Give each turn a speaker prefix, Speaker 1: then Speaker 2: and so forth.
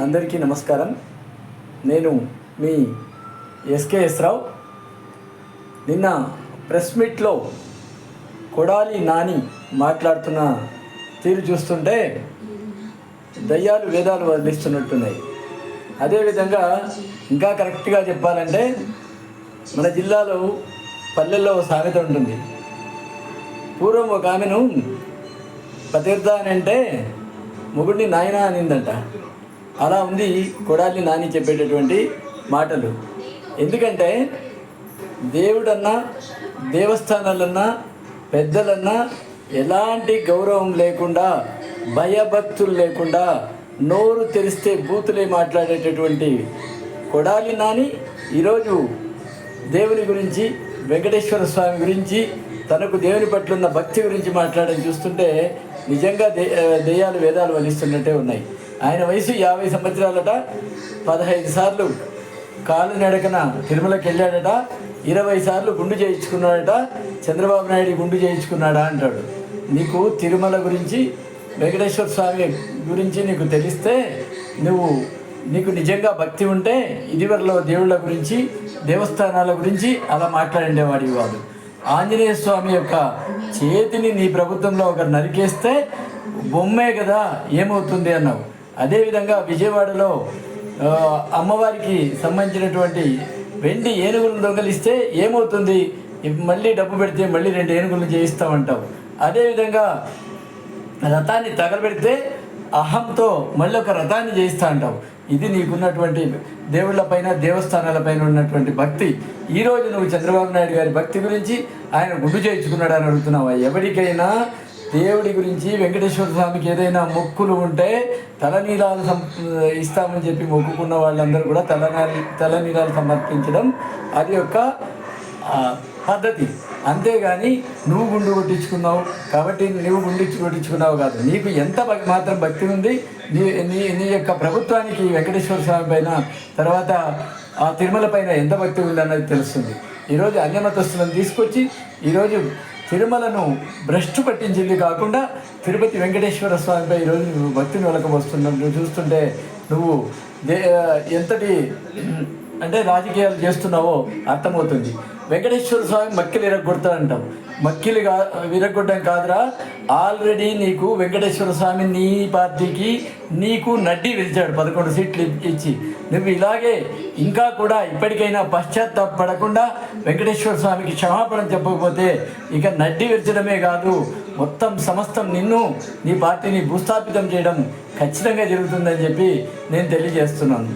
Speaker 1: అందరికీ నమస్కారం. నేను మీ ఎస్కేఎస్ రావు. నిన్న ప్రెస్ మీట్లో కొడాలి నాని మాట్లాడుతున్న తీరు చూస్తుంటే దయ్యాలు వేదాలు వదిలిస్తున్నట్టున్నాయి. అదేవిధంగా ఇంకా కరెక్ట్గా చెప్పాలంటే మన జిల్లాలో పల్లెల్లో సామెత ఉంటుంది. పూర్వం ఒక ఆమెను పతిర్ద అని అంటే మొగుడిని నాయన అనిందంట. అలా ఉంది కొడాలి నాని చెప్పేటటువంటి మాటలు. ఎందుకంటే దేవుడన్నా దేవస్థానాలన్నా పెద్దలన్నా ఎలాంటి గౌరవం లేకుండా భయభక్తులు లేకుండా నోరు తెరిస్తే బూతులే మాట్లాడేటటువంటి కొడాలి నాని ఈరోజు దేవుని గురించి వెంకటేశ్వర స్వామి గురించి తనకు దేవుని పట్ల ఉన్న భక్తి గురించి మాట్లాడడం చూస్తుంటే నిజంగా దే దెయ్యాలు వేదాలు వలిస్తున్నట్టే ఉన్నాయి. ఆయన వయసు యాభై సంవత్సరాలట పదహైదు సార్లు కాలు నడకన తిరుమలకి వెళ్ళాడట ఇరవై సార్లు గుండు చేయించుకున్నాడట చంద్రబాబు నాయుడు గుండు చేయించుకున్నాడా అంటాడు. నీకు తిరుమల గురించి వెంకటేశ్వర స్వామి గురించి నీకు తెలిస్తే నువ్వు నీకు నిజంగా భక్తి ఉంటే ఇదివరలో దేవుళ్ళ గురించి దేవస్థానాల గురించి అలా మాట్లాడేవాడివి వాడు. ఆంజనేయ స్వామి యొక్క చేతిని నీ ప్రభుత్వంలో ఒకరు నరికేస్తే బొమ్మే కదా ఏమవుతుంది అన్నావు. అదేవిధంగా విజయవాడలో అమ్మవారికి సంబంధించినటువంటి వెండి ఏనుగులను దొంగలిస్తే ఏమవుతుంది? మళ్ళీ డబ్బు పెడితే మళ్ళీ రెండు ఏనుగులను చేయిస్తామంటావు అదేవిధంగా రథాన్ని తగలబెడితే అహంతో మళ్ళీ ఒక రథాన్ని చేయిస్తా అంటావు. ఇది నీకున్నటువంటి దేవుళ్ళపైన దేవస్థానాలపైన ఉన్నటువంటి భక్తి. ఈరోజు నువ్వు చంద్రబాబు నాయుడు గారి భక్తి గురించి ఆయన గుడ్డు చేయించుకున్నాడు అని అడుగుతున్నావా? ఎవరికైనా దేవుడి గురించి వెంకటేశ్వర స్వామికి ఏదైనా మొక్కులు ఉంటే తలనీలాలు సం ఇస్తామని చెప్పి మొక్కుకున్న వాళ్ళందరూ కూడా తలనీ తలనీలాలు సమర్పించడం అది యొక్క పద్ధతి. అంతేగాని నువ్వు గుండు కొట్టించుకున్నావు కాబట్టి నువ్వు గుండు కొట్టించుకున్నావు కాదు. నీకు ఎంత మాత్రం భక్తి ఉంది నీ నీ నీ యొక్క ప్రభుత్వానికి వెంకటేశ్వర స్వామి పైన తర్వాత ఆ తిరుమల పైన ఎంత భక్తి ఉంది అన్నది తెలుస్తుంది. ఈరోజు అన్యమతస్తులను తీసుకొచ్చి ఈరోజు తిరుమలను భ్రష్టు పట్టించింది కాకుండా తిరుపతి వెంకటేశ్వర స్వామిపై ఈరోజు నువ్వు భక్తిని వెలకబోస్తున్నావు నువ్వు చూస్తుంటే నువ్వు దే ఎంతటి అంటే రాజకీయాలు చేస్తున్నావో అర్థమవుతుంది. వెంకటేశ్వర స్వామి మక్కిలు విరగొడతా అంటాం మక్కిలు కా విరగొట్టడం కాదురా. ఆల్రెడీ నీకు వెంకటేశ్వర స్వామి నీ పార్టీకి నీకు నడ్డి విరిచాడు పదకొండు సీట్లు ఇచ్చి. నువ్వు ఇలాగే ఇంకా కూడా ఇప్పటికైనా పశ్చాత్తాపడకుండా వెంకటేశ్వర స్వామికి క్షమాపణ చెప్పకపోతే ఇక నడ్డి విరచడమే కాదు. మొత్తం సమస్తం నిన్ను నీ పార్టీని భూస్థాపితం చేయడం ఖచ్చితంగా జరుగుతుందని చెప్పి నేను తెలియజేస్తున్నాను.